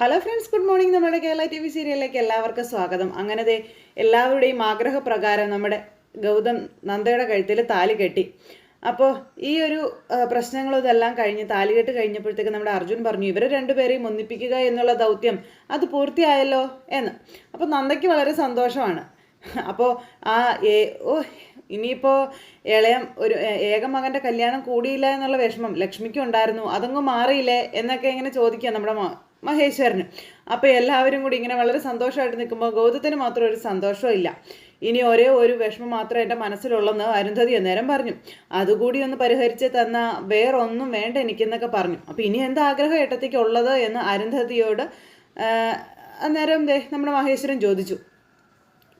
Hello friends good morning നമ്മുടെ Kerala T V സീരിയലിലേക്ക് എല്ലാവർക്കും സ്വാഗതം. അങ്ങനെ ദേ എല്ലാവരുടെയും ആഗ്രഹപ്രകാരം നമ്മുടെ ഗൗതം നന്ദയുടെ കഴുത്തിൽ താലി കെട്ടി. അപ്പോൾ ഈ ഒരു പ്രശ്നങ്ങളും ഇതെല്ലാം കഴിഞ്ഞ് താലികെട്ട് കഴിഞ്ഞപ്പോഴത്തേക്ക് നമ്മുടെ അർജുൻ പറഞ്ഞു ഇവരെ രണ്ടുപേരെയും ഒന്നിപ്പിക്കുക എന്നുള്ള ദൗത്യം അത് പൂർത്തിയായല്ലോ എന്ന്. അപ്പോൾ നന്ദയ്ക്ക് വളരെ സന്തോഷമാണ്. അപ്പോൾ ആ ഏ ഓ ഇനിയിപ്പോൾ ഇളയ ഒരു ഏക മകന്റെ കല്യാണം കൂടിയില്ല എന്നുള്ള വിഷമം ലക്ഷ്മിക്കും ഉണ്ടായിരുന്നു അതങ്ങ് മാറിയില്ലേ എന്നൊക്കെ ഇങ്ങനെ ചോദിക്കുക നമ്മുടെ മഹേശ്വരന് അപ്പോൾ എല്ലാവരും കൂടി ഇങ്ങനെ വളരെ സന്തോഷമായിട്ട് നിൽക്കുമ്പോൾ ഗൗതത്തിന് മാത്രം ഒരു സന്തോഷവും ഇല്ല. ഇനി ഒരേ ഒരു വിഷമം മാത്രമേ എന്റെ മനസ്സിലുള്ളെന്ന് അരുന്ധതി അന്നേരം പറഞ്ഞു. അതുകൂടി ഒന്ന് പരിഹരിച്ച് തന്ന വേറൊന്നും വേണ്ട എനിക്കെന്നൊക്കെ പറഞ്ഞു. അപ്പോൾ ഇനി എന്താ ആഗ്രഹം ഏട്ടത്തേക്ക് ഉള്ളത് എന്ന് അരുന്ധതിയോട് അന്നേരം നമ്മുടെ മഹേശ്വരൻ ചോദിച്ചു.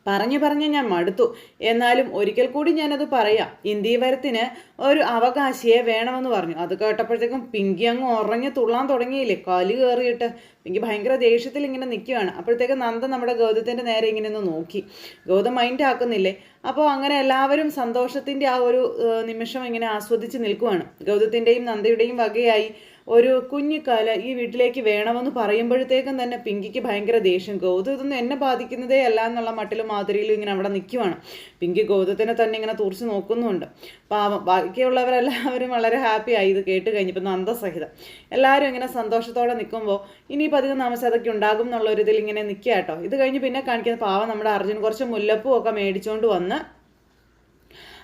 പറഞ്ഞു പറഞ്ഞ് ഞാൻ മടുത്തു. എന്നാലും ഒരിക്കൽ കൂടി ഞാനത് പറയാം. ഇന്ത്യവരത്തിന് ഒരു അവകാശിയെ വേണമെന്ന് പറഞ്ഞു. അത് കേട്ടപ്പോഴത്തേക്കും പിങ്കി അങ്ങ് ഉറങ്ങി തുള്ളാൻ തുടങ്ങിയില്ലേ? കലി കയറിയിട്ട്. പിങ്കി ഭയങ്കര ദേഷ്യത്തിൽ ഇങ്ങനെ നിൽക്കുകയാണ്. അപ്പോഴത്തേക്കും നന്ദ നമ്മുടെ ഗൗതത്തിന്റെ നേരെ ഇങ്ങനെ ഒന്ന് നോക്കി. ഗൗതം മൈൻഡ് ആക്കുന്നില്ലേ? അപ്പോൾ അങ്ങനെ എല്ലാവരും സന്തോഷത്തിന്റെ ആ ഒരു നിമിഷം ഇങ്ങനെ ആസ്വദിച്ച് നിൽക്കുവാണ്. ഗൗതത്തിന്റെയും നന്ദയുടെയും വകയായി ഒരു കുഞ്ഞിക്കാല ഈ വീട്ടിലേക്ക് വേണമെന്ന് പറയുമ്പോഴത്തേക്കും തന്നെ പിങ്കിക്ക് ഭയങ്കര ദേഷ്യം. ഗൗതം ഇതൊന്നും എന്നെ ബാധിക്കുന്നതേ അല്ല എന്നുള്ള മട്ടിലും മാതിരിയിലും ഇങ്ങനെ അവിടെ നിൽക്കുവാണ് പിങ്കി ഗൗതത്തിനെ തന്നെ ഇങ്ങനെ തുറച്ച് നോക്കുന്നുണ്ട്. പാവം ബാക്കിയുള്ളവരെല്ലാവരും വളരെ ഹാപ്പി ആയി. ഇത് കേട്ട് കഴിഞ്ഞപ്പോൾ നന്ദസഹിതം എല്ലാവരും ഇങ്ങനെ സന്തോഷത്തോടെ നിൽക്കുമ്പോൾ ഇനിയിപ്പോൾ അധികം താമസം ഉണ്ടാകും എന്നുള്ള ഒരു ഇതിൽ ഇങ്ങനെ നിൽക്കുക കേട്ടോ ഇത് കഴിഞ്ഞ് പിന്നെ കാണിക്കുന്ന പാവം നമ്മുടെ അർജുൻ കുറച്ച് മുല്ലപ്പൂ ഒക്കെ മേടിച്ചുകൊണ്ട് വന്ന്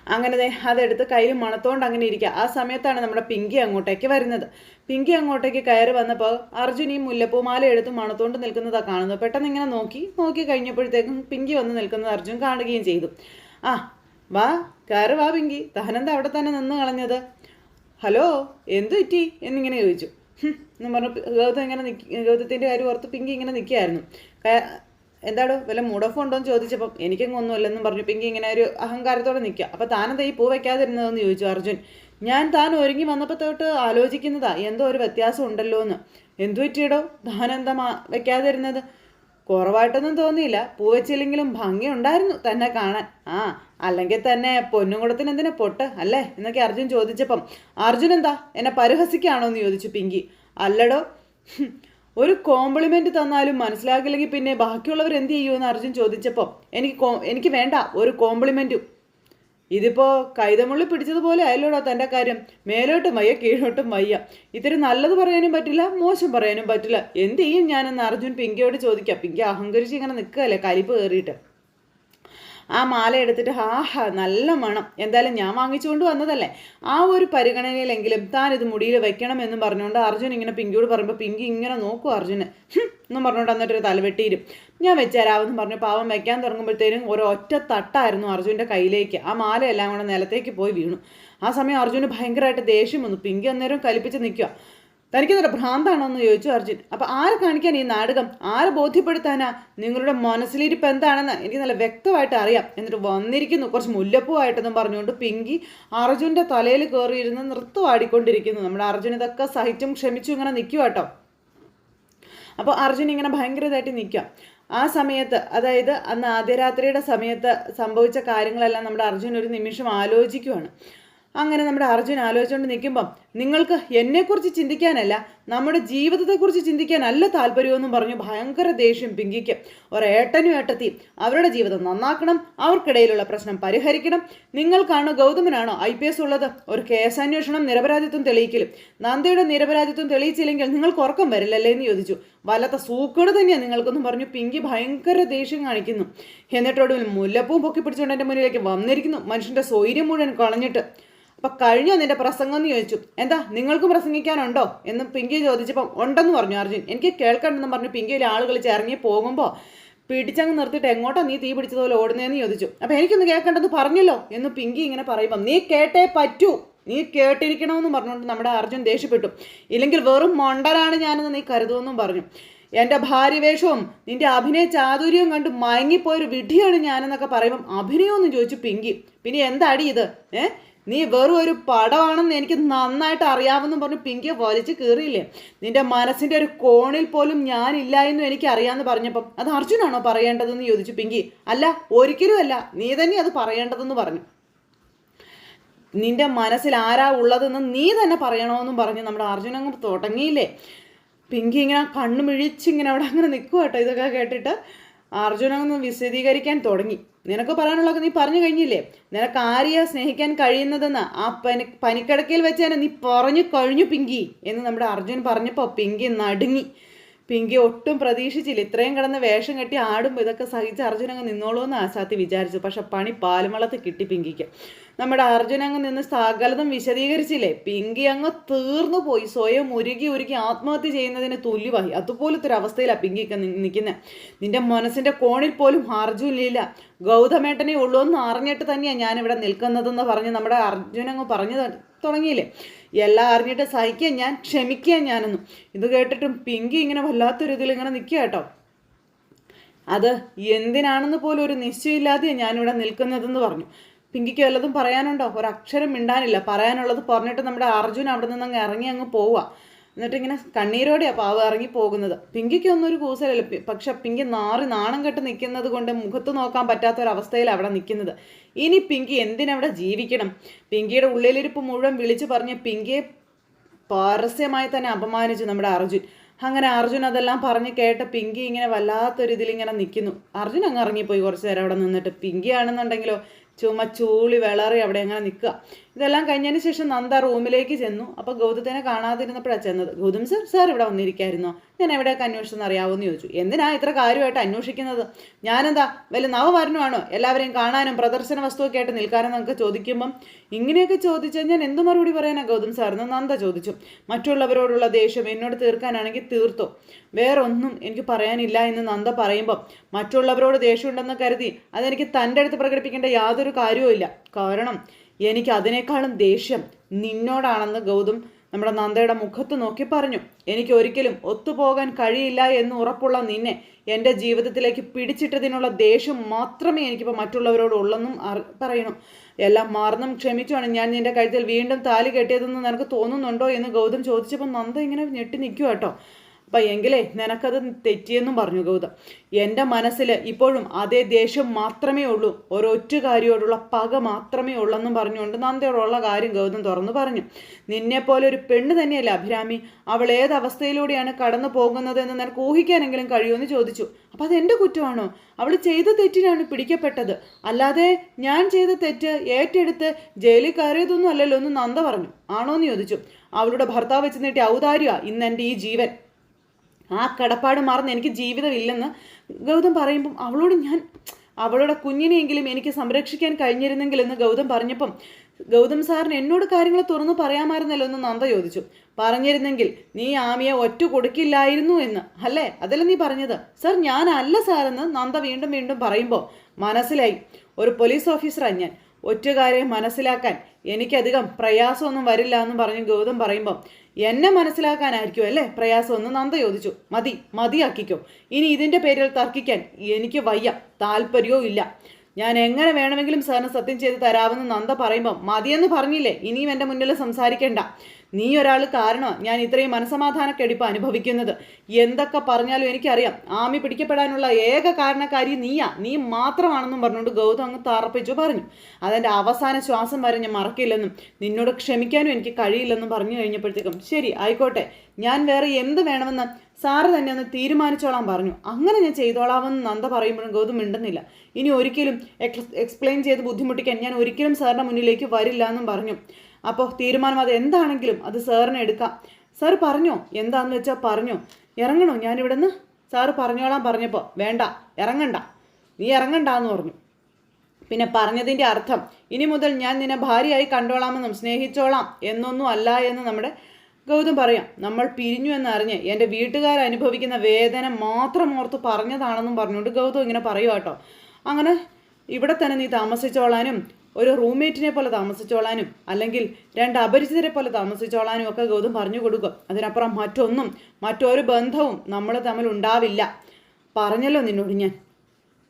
അങ്ങനെ അതെടുത്ത് കയ്യിൽ മണത്തോണ്ട് അങ്ങനെ ഇരിക്കുക ആ സമയത്താണ് നമ്മുടെ പിങ്കി അങ്ങോട്ടേക്ക് വരുന്നത്. പിങ്കി അങ്ങോട്ടേക്ക് കയറി വന്നപ്പോൾ അർജുൻ മുല്ലപ്പൂമാല എടുത്ത് മണത്തോണ്ട് നിൽക്കുന്നതാണ് കാണുന്നത്. പെട്ടെന്ന് ഇങ്ങനെ നോക്കി നോക്കി കഴിഞ്ഞപ്പോഴത്തേക്കും പിങ്കി വന്ന് നിൽക്കുന്നത് അർജുൻ കാണുകയും ചെയ്തു. ആ വാ കയറി വാ പിങ്കി. തഹനന്ത അവിടെ തന്നെ നിന്ന് കളഞ്ഞത്. ഹലോ എന്തു പറ്റി? എന്നിങ്ങനെ ചോദിച്ചു. എന്ന് പറഞ്ഞു ഗൗതം ഇങ്ങനെ നിൽക്കി ഗൗതത്തിന്റെ കാര്യം ഓർത്ത് പിങ്കി ഇങ്ങനെ നിൽക്കുകയായിരുന്നു. എന്താടോ വല്ല മൂഡ് ഓഫ് ഉണ്ടോ എന്ന് ചോദിച്ചപ്പം എനിക്കങ്ങ് ഒന്നുമില്ലെന്നും പറഞ്ഞു. പിങ്കി ഇങ്ങനെ ഒരു അഹങ്കാരത്തോടെ നിൽക്കുക. അപ്പോൾ താനെന്താ ഈ പൂ വെക്കാതിരുന്നതെന്ന് ചോദിച്ചു അർജുൻ. ഞാൻ താൻ ഒരുങ്ങി വന്നപ്പോൾ തൊട്ട് ആലോചിക്കുന്നതാ എന്തോ ഒരു വ്യത്യാസം ഉണ്ടല്ലോ എന്ന്. എന്തു പറ്റിയടോ? താനെന്താ വെക്കാതിരുന്നത്? കുറവായിട്ടൊന്നും തോന്നിയില്ല. പൂ വെച്ചില്ലെങ്കിലും ഭംഗിയുണ്ടായിരുന്നു തന്നെ കാണാൻ. ആ അല്ലെങ്കിൽ തന്നെ പൊന്നുകുടത്തിന് എന്തിനാ പൊട്ട് അല്ലേ? എന്നൊക്കെ അർജുൻ ചോദിച്ചപ്പം അർജുൻ എന്താ എന്നെ പരിഹസിക്കുകയാണോ എന്ന് ചോദിച്ചു പിങ്കി. അല്ലടോ ഒരു കോംപ്ലിമെന്റ് തന്നാലും മനസ്സിലാക്കില്ലെങ്കിൽ പിന്നെ ബാക്കിയുള്ളവർ എന്ത് ചെയ്യുമെന്ന് അർജുൻ ചോദിച്ചപ്പോൾ എനിക്ക് എനിക്ക് വേണ്ട ഒരു കോംപ്ലിമെന്റും ഇതിപ്പോൾ കൈതമുള്ളി പിടിച്ചതുപോലെ അയല്ലോടാ തന്റെ കാര്യം. മേലോട്ടും വയ്യ കീഴോട്ടും വയ്യ ഇത്തിരി നല്ലത് പറയാനും പറ്റില്ല മോശം പറയാനും പറ്റില്ല. എന്ത് ചെയ്യും ഞാനെന്ന് അർജുൻ പിങ്കിയോട് ചോദിക്കാം. പിങ്കി അഹങ്കരിച്ച് ഇങ്ങനെ നിൽക്കുകയല്ലേ കലിപ്പ് കയറിയിട്ട്. ആ മാല എടുത്തിട്ട് ഹാ നല്ല മണം. എന്തായാലും ഞാൻ വാങ്ങിച്ചുകൊണ്ട് വന്നതല്ലേ. ആ ഒരു പരിഗണനയിലെങ്കിലും താൻ ഇത് മുടിയിൽ വെക്കണം എന്ന് പറഞ്ഞുകൊണ്ട് അർജുൻ ഇങ്ങനെ പിങ്കിയോട് പറയുമ്പോൾ പിങ്കി ഇങ്ങനെ നോക്കും അർജുന്. എന്നും പറഞ്ഞുകൊണ്ട് എന്നിട്ടൊരു തലവെട്ടിയിരും ഞാൻ വെച്ചേരാവെന്ന് പറഞ്ഞു പാവം വെക്കാൻ തുടങ്ങുമ്പോഴത്തേനും ഒരു ഒറ്റ തട്ടായിരുന്നു അർജുന്റെ കയ്യിലേക്ക്. ആ മാല എല്ലാം കൂടെ നിലത്തേക്ക് പോയി വീണു. ആ സമയം അർജുന് ഭയങ്കരമായിട്ട് ദേഷ്യം വന്നു. പിങ്കി അന്നേരം കലിപ്പിച്ച് നിൽക്കുക തനിക്കെന്താ ഭ്രാന്താണോ എന്ന് ചോദിച്ചു അർജുൻ. അപ്പൊ ആരെ കാണിക്കാൻ ഈ നാടകം? ആരെ ബോധ്യപ്പെടുത്താനാ? നിങ്ങളുടെ മനസ്സിലിരിപ്പ് എന്താണെന്ന് എനിക്ക് നല്ല വ്യക്തമായിട്ട് അറിയാം. എന്നിട്ട് വന്നിരിക്കുന്നു. കുറച്ച് മുല്ലപ്പൂവായിട്ടെന്നും പറഞ്ഞുകൊണ്ട് പിങ്കി അർജുന്റെ തലയിൽ കയറിയിരുന്ന് നൃത്തമാടിക്കൊണ്ടിരിക്കുന്നു നമ്മുടെ അർജുൻ ഇതൊക്കെ സഹിച്ചും ക്ഷമിച്ചും ഇങ്ങനെ നിൽക്കുക കേട്ടോ അപ്പോൾ അർജുൻ ഇങ്ങനെ ഭയങ്കരമായിട്ട് നിൽക്കാം ആ സമയത്ത് അതായത് അന്ന് ആദ്യരാത്രിയുടെ സമയത്ത് സംഭവിച്ച കാര്യങ്ങളെല്ലാം നമ്മുടെ അർജുൻ ഒരു നിമിഷം ആലോചിക്കുവാണ്. അങ്ങനെ നമ്മുടെ അർജുൻ ആലോചിച്ചുകൊണ്ട് നിൽക്കുമ്പം നിങ്ങൾക്ക് എന്നെക്കുറിച്ച് ചിന്തിക്കാനല്ല നമ്മുടെ ജീവിതത്തെക്കുറിച്ച് ചിന്തിക്കാനല്ല താല്പര്യമെന്നും പറഞ്ഞു ഭയങ്കര ദേഷ്യം പിങ്കിക്ക്. ഒരേട്ടനും ഏട്ടത്തി അവരുടെ ജീവിതം നന്നാക്കണം അവർക്കിടയിലുള്ള പ്രശ്നം പരിഹരിക്കണം. നിങ്ങൾക്കാണോ ഗൗതമനാണോ ഐ പി എസ് ഉള്ളത്? ഒരു കേസന്വേഷണം നിരപരാധിത്വം തെളിയിക്കലും. നന്ദയുടെ നിരപരാധിത്വം തെളിയിച്ചില്ലെങ്കിൽ നിങ്ങൾക്ക് ഉറക്കം വരില്ലല്ലേ എന്ന് ചോദിച്ചു. വല്ലാത്ത സൂക്കേട് തന്നെയാണ് നിങ്ങൾക്കെന്നും പറഞ്ഞു പിങ്കി ഭയങ്കര ദേഷ്യം കാണിക്കുന്നു. എന്നിട്ടൊടുവിൽ മുല്ലപ്പൂ പൊക്കി പിടിച്ചുകൊണ്ട് എന്റെ മുന്നിലേക്ക് വന്നിരിക്കുന്നു. മനുഷ്യന്റെ സ്വൈര്യം മുഴുവൻ കളഞ്ഞിട്ട്. അപ്പൊ കഴിഞ്ഞോ നിന്റെ പ്രസംഗം എന്ന് ചോദിച്ചു. എന്താ നിങ്ങൾക്കും പ്രസംഗിക്കാനുണ്ടോ? എന്ന് പിങ്കി ചോദിച്ചപ്പോൾ ഉണ്ടെന്ന് പറഞ്ഞു അർജുൻ. എനിക്ക് കേൾക്കണ്ടെന്ന് പറഞ്ഞു പിങ്കിയിൽ ആളുകൾ ചേർങ്ങി പോകുമ്പോൾ പിടിച്ചങ്ങ് നിർത്തിയിട്ട് എങ്ങോട്ടാ നീ തീ പിടിച്ചതുപോലെ ഓടുന്നതെന്ന് ചോദിച്ചു. അപ്പൊ എനിക്കൊന്ന് കേൾക്കേണ്ടത് പറഞ്ഞല്ലോ എന്ന് പിങ്കി ഇങ്ങനെ പറയുമ്പം നീ കേട്ടേ പറ്റൂ. നീ കേട്ടിരിക്കണമെന്ന് പറഞ്ഞുകൊണ്ട് നമ്മുടെ അർജുൻ ദേഷ്യപ്പെട്ടു. ഇല്ലെങ്കിൽ വെറും മൊണ്ടനാണ് ഞാനെന്ന് നീ കരുതുമെന്നും പറഞ്ഞു. എന്റെ ഭാര്യവേഷവും നിന്റെ അഭിനയ ചാതുര്യവും കണ്ട് മയങ്ങിപ്പോയൊരു വിധിയാണ് ഞാനെന്നൊക്കെ പറയുമ്പം അഭിനയമൊന്നും ചോദിച്ചു പിങ്കി. പിന്നെ എന്താടി ഇത്? ഏ? നീ വെറും ഒരു പടമാണെന്ന് എനിക്ക് നന്നായിട്ട് അറിയാമെന്നും പറഞ്ഞു പിങ്കി വലിച്ചു കീറിയില്ലേ? നിന്റെ മനസ്സിന്റെ ഒരു കോണിൽ പോലും ഞാനില്ല എന്നും എനിക്ക് അറിയാമെന്ന് പറഞ്ഞപ്പം അത് അർജുനാണോ പറയേണ്ടതെന്ന് ചോദിച്ചു പിങ്കി. അല്ല ഒരിക്കലും അല്ല. നീ തന്നെ അത് പറയേണ്ടതെന്ന് പറഞ്ഞു. നിന്റെ മനസ്സിൽ ആരാ ഉള്ളതെന്ന് നീ തന്നെ പറയണമെന്നും പറഞ്ഞ് നമ്മുടെ അർജുൻ അങ്ങ് തുടങ്ങിയില്ലേ? പിങ്കി ഇങ്ങനെ കണ്ണുമിഴിച്ച് ഇങ്ങനെ അവിടെ അങ്ങനെ നിൽക്കുക കേട്ടോ. ഇതൊക്കെ കേട്ടിട്ട് ഒന്ന് വിശദീകരിക്കാൻ തുടങ്ങി. നിനക്ക് പറയാനുള്ളതൊക്കെ നീ പറഞ്ഞു കഴിഞ്ഞില്ലേ? നിനക്ക് ആരെയാ സ്നേഹിക്കാൻ കഴിയുന്നതെന്ന് ആ പനി പനിക്കിടക്കയിൽ വെച്ച് തന്നെ നീ പറഞ്ഞു കഴിഞ്ഞു പിങ്കി. എന്ന് നമ്മുടെ അർജുൻ പറഞ്ഞപ്പോൾ പിങ്കി നടുങ്ങി. പിങ്കി ഒട്ടും പ്രതീക്ഷിച്ചില്ല. ഇത്രയും കിടന്ന് വേഷം കെട്ടി ആടുമ്പോൾ ഇതൊക്കെ സഹിച്ച് അർജുൻ അങ്ങ് നിന്നോളൂ എന്ന് ആസാത്തി വിചാരിച്ചു. പക്ഷെ പണി പാലുമളത്ത് കിട്ടി പിങ്കിക്ക്. നമ്മുടെ അർജുൻ അങ്ങ് നിന്ന് സകലതും വിശദീകരിച്ചില്ലേ? പിങ്കി അങ്ങ് തീർന്നു പോയി. സ്വയം ഉരുകി ഉരുകി ആത്മഹത്യ ചെയ്യുന്നതിന് തുല്യമായി അതുപോലത്തെ ഒരു അവസ്ഥയിലാണ് പിങ്കിക്ക് നിൽക്കുന്നത് നിന്റെ മനസ്സിന്റെ കോണിൽ പോലും അർജുനില്ല. ഗൗതമേട്ടനെ ഉള്ളൂ എന്ന് അറിഞ്ഞിട്ട് തന്നെയാണ് ഞാനിവിടെ നിൽക്കുന്നതെന്ന് പറഞ്ഞ് നമ്മുടെ അർജുൻ അങ്ങ് പറഞ്ഞു തുടങ്ങിയില്ലേ? എല്ലാം അറിഞ്ഞിട്ട് സഹിക്കാൻ ഞാൻ ക്ഷമിക്കാൻ ഞാനെന്നും. ഇത് കേട്ടിട്ടും പിങ്കി ഇങ്ങനെ വല്ലാത്തൊരു ഇതിൽ ഇങ്ങനെ നിൽക്കുക കേട്ടോ. അത് എന്തിനാണെന്ന് പോലും ഒരു നിശ്ചയമില്ലാതെ ഞാനിവിടെ നിൽക്കുന്നതെന്ന് പറഞ്ഞു. പിങ്കിക്ക് വല്ലതും പറയാനുണ്ടോ? ഒരക്ഷരം മിണ്ടാനില്ല. പറയാനുള്ളത് പറഞ്ഞിട്ട് നമ്മുടെ അർജുൻ അവിടെ നിന്ന് അങ്ങ് ഇറങ്ങി അങ്ങ് പോവുക. എന്നിട്ട് ഇങ്ങനെ കണ്ണീരോടെയാണ് പാവ ഇറങ്ങി പോകുന്നത്. പിങ്കിക്കൊന്നും ഒരു കൂസലല്ല. പക്ഷെ പിങ്കി നാറി നാണം കെട്ട് നിൽക്കുന്നത് കൊണ്ട് മുഖത്ത് നോക്കാൻ പറ്റാത്ത ഒരു അവസ്ഥയിലാണ് അവിടെ നിൽക്കുന്നത്. ഇനി പിങ്കി എന്തിനവിടെ ജീവിക്കണം? പിങ്കിയുടെ ഉള്ളിലിരിപ്പ് മുഴുവൻ വിളിച്ചു പറഞ്ഞ് പിങ്കിയെ പരസ്യമായി തന്നെ അപമാനിച്ചു നമ്മുടെ അർജുൻ. അങ്ങനെ അർജുൻ അതെല്ലാം പറഞ്ഞ് കേട്ട പിങ്കി ഇങ്ങനെ വല്ലാത്തൊരു ഇതിലിങ്ങനെ നിൽക്കുന്നു. അർജുൻ അങ്ങ് ഇറങ്ങിപ്പോയി കുറച്ച് നേരം അവിടെ നിന്നിട്ട്. പിങ്കി ആണെന്നുണ്ടെങ്കിലോ ചുമ ചൂളി വിളറി അവിടെ അങ്ങനെ നിൽക്കുക. ഇതെല്ലാം കഴിഞ്ഞതിന് ശേഷം നന്ദ റൂമിലേക്ക് ചെന്നു. അപ്പോൾ ഗൗതത്തിനെ കാണാതിരുന്നപ്പോഴാണ് ചെന്നത്. ഗൗതം സർ സാർ ഇവിടെ വന്നിരിക്കായിരുന്നോ? ഞാൻ എവിടെയൊക്കെ അന്വേഷിച്ചെന്ന് അറിയാവുമെന്ന് ചോദിച്ചു. എന്തിനാ ഇത്ര കാര്യമായിട്ട് അന്വേഷിക്കുന്നത്? ഞാനെന്താ വലിയ നവമരണമാണോ എല്ലാവരെയും കാണാനും പ്രദർശന വസ്തുവൊക്കെ ആയിട്ട് നിൽക്കാനും നമുക്ക് ചോദിക്കുമ്പം ഇങ്ങനെയൊക്കെ ചോദിച്ചാൽ ഞാൻ എന്ത് മറുപടി പറയാനാണ് ഗൗതം സാറിന് നന്ദ ചോദിച്ചു. മറ്റുള്ളവരോടുള്ള ദേഷ്യം എന്നോട് തീർക്കാനാണെങ്കിൽ തീർത്തോ? വേറൊന്നും എനിക്ക് പറയാനില്ല എന്ന് നന്ദ പറയുമ്പം മറ്റുള്ളവരോട് ദേഷ്യമുണ്ടെന്ന് കരുതി അതെനിക്ക് തന്റെ അടുത്ത് പ്രകടിപ്പിക്കേണ്ട യാതൊരു കാര്യവും കാരണം എനിക്ക് അതിനേക്കാളും ദേഷ്യം നിന്നോടാണെന്ന് ഗൗതം നമ്മുടെ നന്ദയുടെ മുഖത്ത് നോക്കി പറഞ്ഞു എനിക്ക് ഒരിക്കലും ഒത്തുപോകാൻ കഴിയില്ല എന്ന് ഉറപ്പുള്ള നിന്നെ എന്റെ ജീവിതത്തിലേക്ക് പിടിച്ചിട്ടതിനുള്ള ദേഷ്യം മാത്രമേ എനിക്കിപ്പോൾ മറ്റുള്ളവരോട് ഉള്ളെന്നും പറയണം. എല്ലാം മാറുന്നും ക്ഷമിച്ചുമാണ്. ഞാൻ നിന്റെ കഴുത്തിൽ വീണ്ടും താലി കെട്ടിയതെന്ന് നിനക്ക് തോന്നുന്നുണ്ടോ? എന്ന് ഗൗതം ചോദിച്ചപ്പോൾ നന്ദ ഇങ്ങനെ ഞെട്ടി നിൽക്കുക കേട്ടോ അപ്പം എങ്കിലേ നിനക്കത് തെറ്റിയെന്നും പറഞ്ഞു ഗൗതം. എന്റെ മനസ്സിൽ ഇപ്പോഴും അതേ ദേഷ്യം മാത്രമേ ഉള്ളൂ. ഒരൊറ്റ കാര്യോടുള്ള പക മാത്രമേ ഉള്ളെന്നും പറഞ്ഞുകൊണ്ട് നന്ദയോടുള്ള കാര്യം ഗൗതം തുറന്നു പറഞ്ഞു. നിന്നെപ്പോലെ ഒരു പെണ്ണ് തന്നെയല്ല അഭിരാമി? അവൾ ഏത് കടന്നു പോകുന്നതെന്ന് നിനക്ക് ഊഹിക്കാനെങ്കിലും കഴിയുമെന്ന് ചോദിച്ചു. അപ്പം അതെന്റെ കുറ്റമാണോ? അവൾ ചെയ്ത തെറ്റിനാണ് പിടിക്കപ്പെട്ടത്. അല്ലാതെ ഞാൻ ചെയ്ത തെറ്റ് ഏറ്റെടുത്ത് ജയിലിൽ കയറിയതൊന്നും അല്ലല്ലോ എന്ന് നന്ദ പറഞ്ഞു. ആണോ എന്ന് ചോദിച്ചു. അവളുടെ ഭർത്താവ് വെച്ച് നീട്ടി ഔദാര്യ ഇന്ന് എന്റെ ഈ ജീവൻ. ആ കടപ്പാട് മറന്ന് എനിക്ക് ജീവിതമില്ലെന്ന് ഗൗതം പറയുമ്പം അവളോട് ഞാൻ അവളുടെ കുഞ്ഞിനെയെങ്കിലും എനിക്ക് സംരക്ഷിക്കാൻ കഴിഞ്ഞിരുന്നെങ്കിൽ എന്ന് ഗൗതം പറഞ്ഞപ്പം ഗൗതം സാറിന് എന്നോട് കാര്യങ്ങൾ തുറന്നു പറയാമായിരുന്നല്ലോ എന്ന് നന്ദ ചോദിച്ചു. പറഞ്ഞിരുന്നെങ്കിൽ നീ ആമിയെ ഒറ്റ കൊടുക്കില്ലായിരുന്നു എന്ന്. അല്ലേ? അതല്ല നീ പറഞ്ഞത്? സർ ഞാനല്ല സാറെന്ന് നന്ദ വീണ്ടും വീണ്ടും പറയുമ്പോൾ മനസ്സിലായി. ഒരു പോലീസ് ഓഫീസറാണ് ഞാൻ. ഒറ്റുകാരെ മനസ്സിലാക്കാൻ എനിക്കധികം പ്രയാസമൊന്നും വരില്ല എന്ന് പറഞ്ഞ് ഗൗതം പറയുമ്പം എന്നെ മനസ്സിലാക്കാനായിരിക്കും അല്ലേ? പ്രയാസമെന്ന് നന്ദ ചോദിച്ചു. മതി മതിയാക്കിക്കോ. ഇനി ഇതിന്റെ പേരിൽ തർക്കിക്കാൻ എനിക്ക് വയ്യ താല്പര്യവും ഇല്ല. ഞാൻ എങ്ങനെ വേണമെങ്കിലും സാറിന് സത്യം ചെയ്ത് തരാമെന്ന് നന്ദ പറയുമ്പം മതിയെന്ന് പറഞ്ഞില്ലേ? ഇനിയും എന്റെ മുന്നിൽ സംസാരിക്കേണ്ട. നീ ഒരാൾ കാരണമാണ് ഞാൻ ഇത്രയും മനസമാധാനക്കെടുപ്പ് അനുഭവിക്കുന്നത്. എന്തൊക്കെ പറഞ്ഞാലും എനിക്കറിയാം. ആമി പിടിക്കപ്പെടാനുള്ള ഏക കാരണക്കാരി നീയാ. നീ മാത്രമാണെന്നും പറഞ്ഞുകൊണ്ട് ഗൗതം അങ്ങ് താറപ്പിച്ചു പറഞ്ഞു. അതെന്റെ അവസാന ശ്വാസം വരെ ഞാൻ മറക്കില്ലെന്നും നിന്നോട് ക്ഷമിക്കാനും എനിക്ക് കഴിയില്ലെന്നും പറഞ്ഞു കഴിഞ്ഞപ്പോഴത്തേക്കും ശരി ആയിക്കോട്ടെ. ഞാൻ വേറെ എന്ത് വേണമെന്ന് സാറ് തന്നെ ഒന്ന് തീരുമാനിച്ചോളാൻ പറഞ്ഞു. അങ്ങനെ ഞാൻ ചെയ്തോളാമെന്ന് നന്ദ പറയുമ്പോഴും ഗൗതം മിണ്ടുന്നില്ല. ഇനി ഒരിക്കലും എക്സ്പ്ലെയിൻ ചെയ്ത് ബുദ്ധിമുട്ടിക്കാൻ ഞാൻ ഒരിക്കലും സാറിന്റെ മുന്നിലേക്ക് വരില്ല എന്നും പറഞ്ഞു. അപ്പോൾ തീരുമാനം അത് എന്താണെങ്കിലും അത് സാറിന് എടുക്കാം. സാർ പറഞ്ഞോ? എന്താണെന്ന് വെച്ചാൽ പറഞ്ഞോ? ഇറങ്ങണോ? ഞാനിവിടെ നിന്ന് സാറ് പറഞ്ഞോളാം പറഞ്ഞപ്പോൾ വേണ്ട ഇറങ്ങണ്ട. നീ ഇറങ്ങണ്ട എന്ന് പറഞ്ഞു. പിന്നെ പറഞ്ഞതിന്റെ അർത്ഥം ഇനി മുതൽ ഞാൻ നിന്നെ ഭാര്യയായി കണ്ടോളാമെന്നും സ്നേഹിച്ചോളാം എന്നൊന്നും അല്ല എന്ന് നമ്മുടെ ഗൗതം പറയാം. നമ്മൾ പിരിഞ്ഞു എന്നറിഞ്ഞ് എന്റെ വീട്ടുകാർ അനുഭവിക്കുന്ന വേദന മാത്രം ഓർത്ത് പറഞ്ഞതാണെന്നും പറഞ്ഞുകൊണ്ട് ഗൗതം ഇങ്ങനെ പറയുക കേട്ടോ. അങ്ങനെ ഇവിടെ തന്നെ നീ താമസിച്ചോളാനും ഒരു റൂംമേറ്റിനെ പോലെ താമസിച്ചോളാനും അല്ലെങ്കിൽ രണ്ട് അപരിചിതരെ പോലെ താമസിച്ചോളാനും ഒക്കെ ഗൗതം പറഞ്ഞു കൊടുക്കും. അതിനപ്പുറം മറ്റൊന്നും മറ്റൊരു ബന്ധവും നമ്മൾ തമ്മിൽ ഉണ്ടാവില്ല. പറഞ്ഞല്ലോ നിന്നോട് ഞാൻ.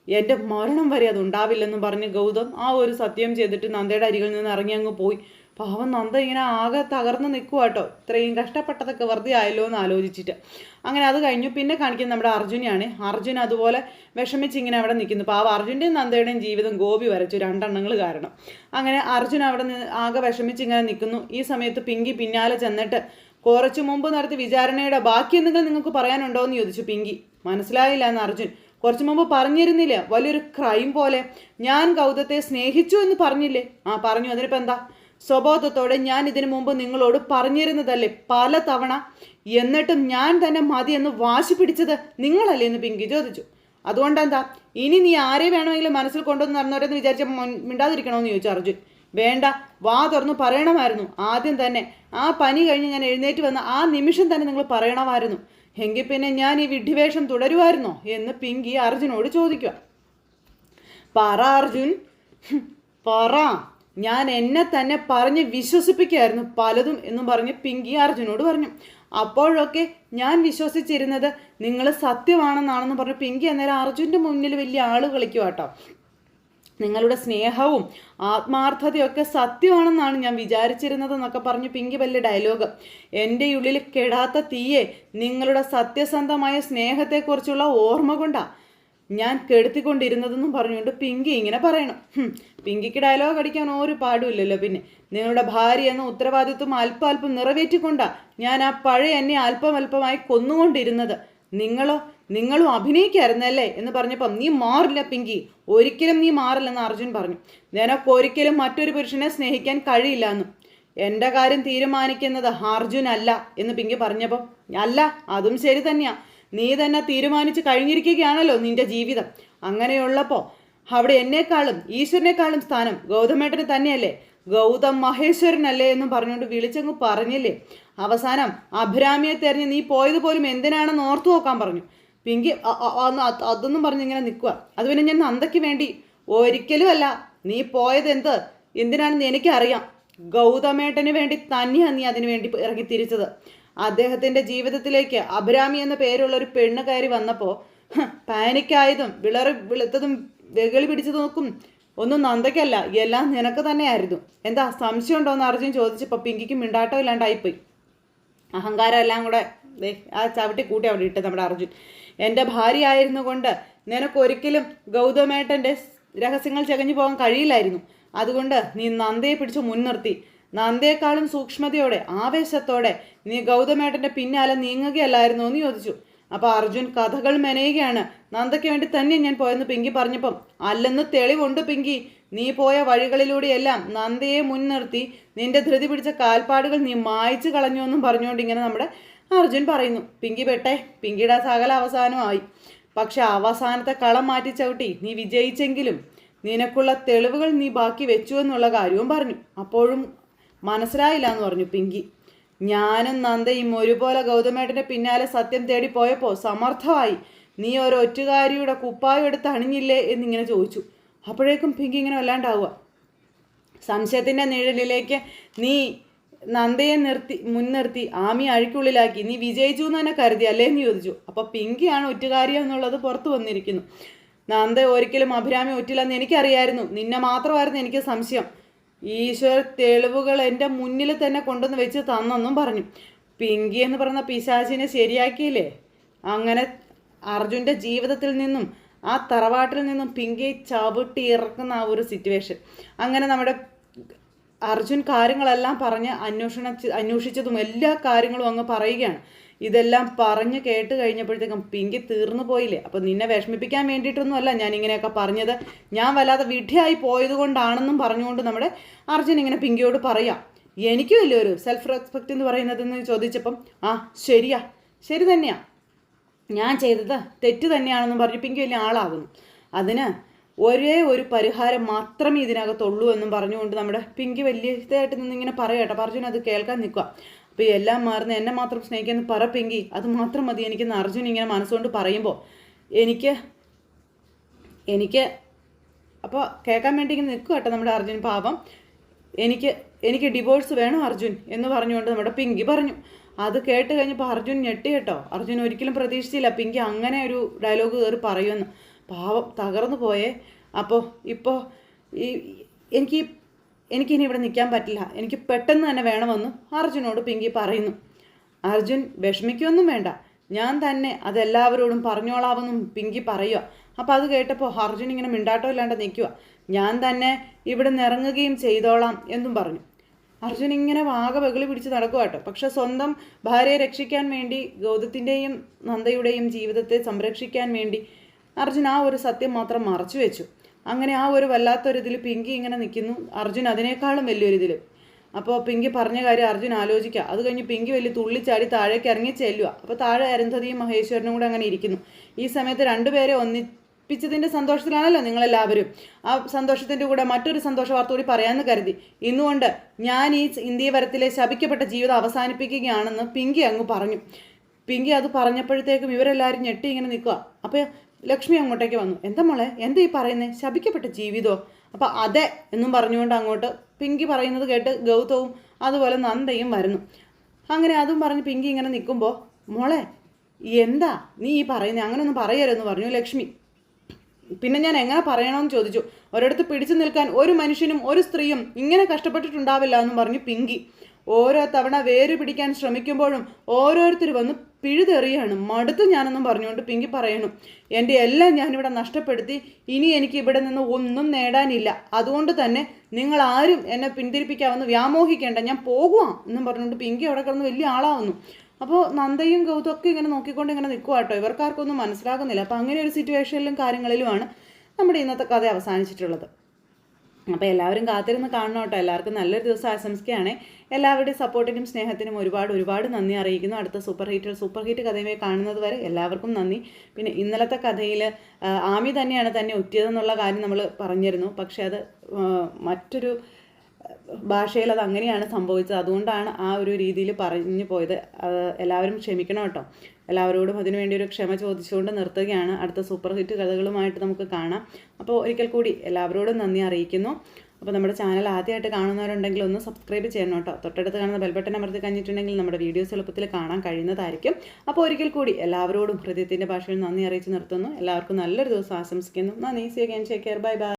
എന്റെ മരണം വരെ അത് ഉണ്ടാവില്ലെന്നും പറഞ്ഞ് ഗൗതം ആ ഒരു സത്യം ചെയ്തിട്ട് നന്ദയുടെ അരികിൽ നിന്ന് ഇറങ്ങി അങ്ങ് പോയി. പാവം നന്ദ ഇങ്ങനെ ആകെ തകർന്ന് നിൽക്കുക കേട്ടോ. ഇത്രയും കഷ്ടപ്പെട്ടതൊക്കെ വെറുതെ ആയല്ലോ എന്ന് ആലോചിച്ചിട്ട്. അങ്ങനെ അത് കഴിഞ്ഞു. പിന്നെ കാണിക്കുന്നത് നമ്മുടെ അർജുനെയാണ്. അർജുൻ അതുപോലെ വിഷമിച്ച് ഇങ്ങനെ അവിടെ നിൽക്കുന്നു. പാവം അർജുന്റെയും നന്ദയുടെയും ജീവിതം ഗോപി വരച്ചു. രണ്ടെണ്ണങ്ങൾ കാരണം. അങ്ങനെ അർജുൻ അവിടെ നിന്ന് ആകെ വിഷമിച്ച് ഇങ്ങനെ നിൽക്കുന്നു. ഈ സമയത്ത് പിങ്കി പിന്നാലെ ചെന്നിട്ട് കുറച്ചു മുമ്പ് നടത്തിയ വിചാരണയുടെ ബാക്കി എന്തെങ്കിലും നിങ്ങൾക്ക് പറയാനുണ്ടോ എന്ന് ചോദിച്ചു പിങ്കി. മനസ്സിലായില്ല എന്ന് അർജുൻ. കുറച്ച് മുമ്പ് പറഞ്ഞിരുന്നില്ല. വലിയൊരു ക്രൈം പോലെ ഞാൻ ഗൗതത്തെ സ്നേഹിച്ചു എന്ന് പറഞ്ഞില്ലേ? ആ പറഞ്ഞു. അതിനിപ്പോൾ എന്താ? സ്വബോധത്തോടെ ഞാൻ ഇതിനു മുമ്പ് നിങ്ങളോട് പറഞ്ഞിരുന്നതല്ലേ? പല തവണ എന്നിട്ടും ഞാൻ തന്നെ മതി എന്ന് വാശി പിടിച്ചത് നിങ്ങളല്ലേ എന്ന് പിങ്കി ചോദിച്ചു. അതുകൊണ്ടെന്താ ഇനി നീ ആരെ വേണമെങ്കിലും മനസ്സിൽ കൊണ്ടുവന്ന് നടന്നവരെന്ന് വിചാരിച്ച മിണ്ടാതിരിക്കണമെന്ന് ചോദിച്ചു അർജുൻ. വേണ്ട വാ തുറന്ന് പറയണമായിരുന്നു. ആദ്യം തന്നെ ആ പനി കഴിഞ്ഞ് ഞാൻ എഴുന്നേറ്റ് വന്ന ആ നിമിഷം തന്നെ നിങ്ങൾ പറയണമായിരുന്നു. എങ്കിൽ പിന്നെ ഞാൻ ഈ വിഡ്ഢിവേഷം തുടരുമായിരുന്നോ എന്ന് പിങ്കി അർജുനോട് ചോദിക്കുക. പറ അർജുൻ. പറ. ഞാൻ എന്നെ തന്നെ പറഞ്ഞ് വിശ്വസിപ്പിക്കുകയായിരുന്നു പലതും എന്നും പറഞ്ഞ് പിങ്കി അർജുനോട് പറഞ്ഞു. അപ്പോഴൊക്കെ ഞാൻ വിശ്വസിച്ചിരുന്നത് നിങ്ങൾ സത്യമാണെന്നാണെന്ന് പറഞ്ഞ് പിങ്കി അന്നേരം അർജുന്റെ മുന്നിൽ വലിയ ആൾ കളിക്കുക കേട്ടോ നിങ്ങളുടെ സ്നേഹവും ആത്മാർത്ഥതയൊക്കെ സത്യമാണെന്നാണ് ഞാൻ വിചാരിച്ചിരുന്നത് എന്നൊക്കെ പറഞ്ഞു പിങ്കി വലിയ ഡയലോഗ്. എന്റെ ഉള്ളിൽ കെടാത്ത തീയെ നിങ്ങളുടെ സത്യസന്ധമായ സ്നേഹത്തെക്കുറിച്ചുള്ള ഓർമ്മ കൊണ്ടാ. ഞാൻ കെടുത്തിക്കൊണ്ടിരുന്നതെന്നും പറഞ്ഞുകൊണ്ട് പിങ്കി ഇങ്ങനെ പറയണം. പിങ്കിക്ക് ഡയലോഗ് അടിക്കാൻ ഒരു പാടുമില്ലല്ലോ പിന്നെ. നിങ്ങളുടെ ഭാര്യ എന്ന ഉത്തരവാദിത്വം അല്പം അല്പം നിറവേറ്റിക്കൊണ്ടാ ഞാൻ ആ പഴയ എന്നെ അല്പം അല്പമായി കൊന്നുകൊണ്ടിരുന്നത്. നിങ്ങളോ നിങ്ങളും അഭിനയിക്കായിരുന്നല്ലേ എന്ന് പറഞ്ഞപ്പം നീ മാറില്ല പിങ്കി. ഒരിക്കലും നീ മാറില്ലെന്ന് അർജുൻ പറഞ്ഞു. നിനക്ക് ഒരിക്കലും മറ്റൊരു പുരുഷനെ സ്നേഹിക്കാൻ കഴിയില്ല എന്നും. എന്റെ കാര്യം തീരുമാനിക്കുന്നത് അർജുൻ അല്ല എന്ന് പിങ്കി പറഞ്ഞപ്പം അല്ല അതും ശരി തന്നെയാ. നീ തന്നെ തീരുമാനിച്ച് കഴിഞ്ഞിരിക്കുകയാണല്ലോ നിന്റെ ജീവിതം. അങ്ങനെയുള്ളപ്പോൾ അവിടെ എന്നെക്കാളും ഈശ്വരനേക്കാളും സ്ഥാനം ഗൗതമേട്ടന് തന്നെയല്ലേ? ഗൗതം മഹേശ്വരനല്ലേ എന്നും പറഞ്ഞുകൊണ്ട് വിളിച്ചങ്ങ് പറഞ്ഞില്ലേ? അവസാനം അഭിരാമിയെ തെരഞ്ഞ് നീ പോയത് പോലും എന്തിനാണെന്ന് ഓർത്തു നോക്കാൻ പറഞ്ഞു. പിങ്കി അതൊന്നും പറഞ്ഞ് ഇങ്ങനെ നിൽക്കുക. അത് പിന്നെ ഞാൻ നന്ദയ്ക്ക് വേണ്ടി. ഒരിക്കലുമല്ല നീ പോയത് എന്ത്? എന്തിനാണെന്ന് എനിക്കറിയാം. ഗൗതമേട്ടന് വേണ്ടി തന്നെയാണ് നീ അതിനു വേണ്ടി ഇറങ്ങി തിരിച്ചത്. അദ്ദേഹത്തിന്റെ ജീവിതത്തിലേക്ക് അഭിരാമി എന്ന പേരുള്ള ഒരു പെണ്ണ് കയറി വന്നപ്പോൾ പാനിക്കായതും വിളറി വിളുത്തതും വെകളി പിടിച്ചു നോക്കും. ഒന്നും നന്ദയ്ക്കല്ല എല്ലാം നിനക്ക് തന്നെയായിരുന്നു. എന്താ സംശയം ഉണ്ടോ എന്ന് അർജുൻ ചോദിച്ചപ്പോൾ പിങ്കിക്ക് മിണ്ടാട്ടം ഇല്ലാണ്ടായിപ്പോയി. അഹങ്കാരം എല്ലാം കൂടെ ദേ ആ ചവിട്ടി കൂട്ടി അവിടെ ഇട്ട് നമ്മുടെ അർജുൻ. എന്റെ ഭാര്യ ആയിരുന്നു കൊണ്ട് നിനക്കൊരിക്കലും ഗൗതമേട്ടന്റെ രഹസ്യങ്ങൾ ചകഞ്ഞു പോകാൻ കഴിയില്ലായിരുന്നു. അതുകൊണ്ട് നീ നന്ദയെ പിടിച്ച് മുൻനിർത്തി. നന്ദയെക്കാളും സൂക്ഷ്മതയോടെ ആവേശത്തോടെ നീ ഗൗതമേട്ടന്റെ പിന്നാലെ നീങ്ങുകയല്ലായിരുന്നു എന്ന് ചോദിച്ചു. അപ്പോൾ അർജുൻ കഥകൾ മെനയുകയാണ്. നന്ദയ്ക്ക് വേണ്ടി തന്നെ ഞാൻ പോയെന്ന് പിങ്കി പറഞ്ഞപ്പം. അല്ലെന്ന് തെളിവുണ്ട് പിങ്കി. നീ പോയ വഴികളിലൂടെയെല്ലാം നന്ദയെ മുൻനിർത്തി നിന്റെ ധൃതി പിടിച്ച കാൽപ്പാടുകൾ നീ മായ്ച്ചു കളഞ്ഞു എന്നും പറഞ്ഞുകൊണ്ട് ഇങ്ങനെ നമ്മുടെ അർജുൻ പറയുന്നു. പിങ്കി പെട്ടെ പിങ്കിയുടെ സകല അവസാനമായി. പക്ഷെ അവസാനത്തെ കളം മാറ്റി ചവിട്ടി നീ വിജയിച്ചെങ്കിലും നിനക്കുള്ള തെളിവുകൾ നീ ബാക്കി വെച്ചു എന്നുള്ള കാര്യവും പറഞ്ഞു. അപ്പോഴും മനസ്സിലായില്ല എന്ന് പറഞ്ഞു പിങ്കി. ഞാനും നന്ദയും ഒരുപോലെ ഗൗതമേട്ടന്റെ പിന്നാലെ സത്യം തേടി പോയപ്പോൾ സമർത്ഥമായി നീ ഒരു ഒറ്റുകാരിയുടെ കുപ്പായം എടുത്ത് അണിഞ്ഞില്ലേ? എന്നിങ്ങനെ ചോദിച്ചു. അപ്പോഴേക്കും പിങ്കി ഇങ്ങനെ വല്ലാണ്ടാവുക. സംശയത്തിന്റെ നിഴലിലേക്ക് നീ നന്ദയെ നിർത്തി മുൻനിർത്തി ആമി അഴുക്കുള്ളിലാക്കി നീ വിജയിച്ചു എന്ന് തന്നെ കരുതി അല്ലേ? എന്ന് ചോദിച്ചു. അപ്പൊ പിങ്കിയാണ് ഒറ്റുകാരി എന്നുള്ളത് പുറത്തു വന്നിരിക്കുന്നു. നന്ദ ഒരിക്കലും അഭിരാമി ഒറ്റില്ലെന്ന് എനിക്കറിയായിരുന്നു. നിന്നെ മാത്രമായിരുന്നു എനിക്ക് സംശയം. ഈശ്വര തെളിവുകൾ എന്റെ മുന്നിൽ തന്നെ കൊണ്ടുവന്ന് വെച്ച് തന്നെന്നും പറഞ്ഞു. പിങ്കി എന്ന് പറയുന്ന പിശാചിനെ ശരിയാക്കിയില്ലേ? അങ്ങനെ അർജുന്റെ ജീവിതത്തിൽ നിന്നും ആ തറവാട്ടിൽ നിന്നും പിങ്കി ചവിട്ടി ഇറക്കുന്ന ആ ഒരു സിറ്റുവേഷൻ അങ്ങനെ നമ്മുടെ അർജുൻ കാര്യങ്ങളെല്ലാം പറഞ്ഞ് അന്വേഷണ അന്വേഷിച്ചതും എല്ലാ കാര്യങ്ങളും അങ്ങ് പറയുകയാണ്. ഇതെല്ലാം പറഞ്ഞ് കേട്ട് കഴിഞ്ഞപ്പോഴത്തേക്കും പിങ്കി തീർന്നു പോയില്ലേ? അപ്പം നിന്നെ വിഷമിപ്പിക്കാൻ വേണ്ടിയിട്ടൊന്നും അല്ല ഞാൻ ഇങ്ങനെയൊക്കെ പറഞ്ഞത്. ഞാൻ വല്ലാതെ വിഡ്ഢിയായി പോയത് കൊണ്ടാണെന്നും പറഞ്ഞുകൊണ്ട് നമ്മുടെ അർജുൻ ഇങ്ങനെ പിങ്കിയോട് പറയാം എനിക്കും ഇല്ല ഒരു സെൽഫ് റെസ്പെക്റ്റ് എന്ന് പറയുന്നതെന്ന് ചോദിച്ചപ്പം ആ ശരിയാ ശരി തന്നെയാ. ഞാൻ ചെയ്തത് തെറ്റ് തന്നെയാണെന്നും പറഞ്ഞ് പിങ്കി വലിയ ആളാകുന്നു. അതിന് ഒരേ ഒരു പരിഹാരം മാത്രമേ ഇതിനകത്തുള്ളൂ എന്നും പറഞ്ഞുകൊണ്ട് നമ്മുടെ പിങ്കി വലിയ ഇതായിട്ട് നിന്ന് ഇങ്ങനെ പറയട്ടെ അർജുൻ അത് കേൾക്കാൻ നിൽക്കുക അപ്പോൾ എല്ലാം മാറുന്ന എന്നെ മാത്രം സ്നേഹിക്കുന്ന പറ പെങ്കി അത് മാത്രം മതി. എനിക്കെന്ന് അർജുൻ ഇങ്ങനെ മനസ്സുകൊണ്ട് പറയുമ്പോൾ എനിക്ക് എനിക്ക് അപ്പോൾ കേൾക്കാൻ വേണ്ടി ഇങ്ങനെ നിൽക്കുക കേട്ടോ നമ്മുടെ അർജുൻ പാപം എനിക്ക് എനിക്ക് ഡിവോഴ്സ് വേണം അർജുൻ എന്ന് പറഞ്ഞുകൊണ്ട് നമ്മുടെ പിങ്കി പറഞ്ഞു. അത് കേട്ട് കഴിഞ്ഞപ്പോൾ അർജുൻ ഞെട്ടി കേട്ടോ. അർജുൻ ഒരിക്കലും പ്രതീക്ഷിച്ചില്ല പിങ്കി അങ്ങനെ ഒരു ഡയലോഗ് കയറി പറയുമെന്ന്. പാവം തകർന്നു പോയേ. അപ്പോൾ ഇപ്പോൾ ഈ എനിക്ക് എനിക്കിനി ഇവിടെ നിൽക്കാൻ പറ്റില്ല. എനിക്ക് പെട്ടെന്ന് തന്നെ വേണമെന്ന് അർജുനോട് പിങ്കി പറയുന്നു. അർജുൻ വിഷമിക്കൊന്നും വേണ്ട. ഞാൻ തന്നെ അതെല്ലാവരോടും പറഞ്ഞോളാമെന്നും പിങ്കി പറയുക അപ്പോൾ അത് കേട്ടപ്പോൾ അർജുൻ ഇങ്ങനെ മിണ്ടാട്ടോ ഇല്ലാണ്ട് നിൽക്കുക ഞാൻ തന്നെ ഇവിടെ നിറങ്ങുകയും ചെയ്തോളാം എന്നും പറഞ്ഞു. അർജുൻ ഇങ്ങനെ വാഗ വെകിളി പിടിച്ച് നടക്കുക കേട്ടോ. പക്ഷെ സ്വന്തം ഭാര്യയെ രക്ഷിക്കാൻ വേണ്ടി ഗൗതത്തിന്റെയും നന്ദയുടെയും ജീവിതത്തെ സംരക്ഷിക്കാൻ വേണ്ടി അർജുൻ ആ ഒരു സത്യം മാത്രം മറച്ചു വെച്ചു. അങ്ങനെ ആ ഒരു വല്ലാത്തൊരിതിൽ പിങ്കി ഇങ്ങനെ നിൽക്കുന്നു അർജുൻ അതിനേക്കാളും വലിയൊരിതിൽ അപ്പോൾ പിങ്കി പറഞ്ഞ കാര്യം അർജുൻ ആലോചിക്കുക അത് കഴിഞ്ഞ് പിങ്കി വലിയ തുള്ളിച്ചാടി താഴേക്ക് ഇറങ്ങി ചെല്ലുക അപ്പോൾ താഴെ അരുന്ധതിയും മഹേശ്വരനും കൂടെ അങ്ങനെ ഇരിക്കുന്നു. ഈ സമയത്ത് രണ്ടുപേരെ ഒന്നിപ്പിച്ചതിന്റെ സന്തോഷത്തിലാണല്ലോ നിങ്ങളെല്ലാവരും. ആ സന്തോഷത്തിന്റെ കൂടെ മറ്റൊരു സന്തോഷ വാർത്ത കൂടി പറയാമെന്ന് കരുതി. ഇന്നുകൊണ്ട് ഞാൻ ഈ ഇന്ത്യ വരത്തിലെ ശപിക്കപ്പെട്ട ജീവിതം അവസാനിപ്പിക്കുകയാണെന്ന് പിങ്കി അങ്ങ് പറഞ്ഞു. പിങ്കി അത് പറഞ്ഞപ്പോഴത്തേക്കും ഇവരെല്ലാവരും ഞെട്ടി ഇങ്ങനെ നിൽക്കുക അപ്പോൾ ലക്ഷ്മി അങ്ങോട്ടേക്ക് വന്നു. എന്താ മോളെ? എന്താ ഈ പറയുന്നത് ശപിക്കപ്പെട്ട ജീവിതമോ അപ്പം അതെ എന്നും പറഞ്ഞുകൊണ്ട് അങ്ങോട്ട് പിങ്കി പറയുന്നത് കേട്ട് ഗൗതവും അതുപോലെ നന്ദയും വരുന്നു. അങ്ങനെ അതും പറഞ്ഞ് പിങ്കി ഇങ്ങനെ നിൽക്കുമ്പോൾ മോളെ എന്താ നീ ഈ പറയുന്നത് അങ്ങനെയൊന്നും പറയരുതെന്ന് പറഞ്ഞു ലക്ഷ്മി. പിന്നെ ഞാൻ എങ്ങനെ പറയണമെന്ന് ചോദിച്ചു. ഒരിടത്ത് പിടിച്ചു നിൽക്കാൻ ഒരു മനുഷ്യനും ഒരു സ്ത്രീയും ഇങ്ങനെ കഷ്ടപ്പെട്ടിട്ടുണ്ടാവില്ല എന്നും പറഞ്ഞു പിങ്കി. ഓരോ തവണ വേര് പിടിക്കാൻ ശ്രമിക്കുമ്പോഴും ഓരോരുത്തർ വന്ന് പിഴുതെറിയാണ്. മടുത്ത് ഞാനൊന്നും പറഞ്ഞുകൊണ്ട് പിങ്കി പറയണു. എന്റെ എല്ലാം ഞാനിവിടെ നഷ്ടപ്പെടുത്തി. ഇനി എനിക്ക് ഇവിടെ നിന്ന് ഒന്നും നേടാനില്ല. അതുകൊണ്ട് തന്നെ നിങ്ങൾ ആരും എന്നെ പിന്തിരിപ്പിക്കാമെന്ന് വ്യാമോഹിക്കേണ്ട. ഞാൻ പോകുവാ എന്നും പറഞ്ഞുകൊണ്ട് പിങ്കി അവിടെ കിടന്ന് വലിയ ആളാവുന്നു. അപ്പോൾ നന്ദയും ഗൗതം ഒക്കെ ഇങ്ങനെ നോക്കിക്കൊണ്ട് ഇങ്ങനെ നിൽക്കുക കേട്ടോ. ഇവർക്കാർക്കൊന്നും മനസ്സിലാകുന്നില്ല. അപ്പോൾ അങ്ങനെ ഒരു സിറ്റുവേഷനിലും കാര്യങ്ങളിലുമാണ് നമ്മുടെ ഇന്നത്തെ കഥ അവസാനിച്ചിട്ടുള്ളത്. അപ്പോൾ എല്ലാവരും കാത്തിരുന്ന് കാണണം കേട്ടോ. എല്ലാവർക്കും നല്ലൊരു ദിവസം ആശംസിക്കുകയാണ്. എല്ലാവരുടെയും സപ്പോർട്ടിനും സ്നേഹത്തിനും ഒരുപാട് ഒരുപാട് നന്ദി അറിയിക്കുന്നു. അടുത്ത സൂപ്പർ ഹിറ്റ് സൂപ്പർ ഹീറ്റ് കഥയുമായി കാണുന്നത് വരെ എല്ലാവർക്കും നന്ദി. പിന്നെ ഇന്നലത്തെ കഥയിൽ ആമി തന്നെയാണ് തന്നെ ഒറ്റിയതെന്നുള്ള കാര്യം നമ്മൾ പറഞ്ഞിരുന്നു. പക്ഷേ അത് മറ്റൊരു ഭാഷയിൽ അത് അങ്ങനെയാണ് സംഭവിച്ചത്. അതുകൊണ്ടാണ് ആ ഒരു രീതിയിൽ പറഞ്ഞു പോയത്. എല്ലാവരും ക്ഷമിക്കണം കേട്ടോ. എല്ലാവരോടും അതിനുവേണ്ടി ഒരു ക്ഷമ ചോദിച്ചുകൊണ്ട് നിർത്തുകയാണ്. അടുത്ത സൂപ്പർ ഹിറ്റ് കഥകളുമായിട്ട് നമുക്ക് കാണാം. അപ്പോൾ ഒരിക്കൽ കൂടി എല്ലാവരോടും നന്ദി അറിയിക്കുന്നു. അപ്പോൾ നമ്മുടെ ചാനൽ ആദ്യമായിട്ട് കാണുന്നവരുണ്ടെങ്കിൽ ഒന്ന് സബ്സ്ക്രൈബ് ചെയ്യണം കേട്ടോ. തൊട്ടടുത്ത് കാണുന്ന ബെൽബട്ടൺ അമർത്തി കഴിഞ്ഞിട്ടുണ്ടെങ്കിൽ നമ്മുടെ വീഡിയോസ് എളുപ്പത്തിൽ കാണാൻ കഴിയുന്നതായിരിക്കും. അപ്പോൾ ഒരിക്കൽ കൂടി എല്ലാവരോടും ഹൃദയത്തിന്റെ ഭാഷയിൽ നന്ദി അറിയിച്ച് നിർത്തുന്നു. എല്ലാവർക്കും നല്ലൊരു ദിവസം ആശംസിക്കുന്നു. നന്ദി. See again take care bye bye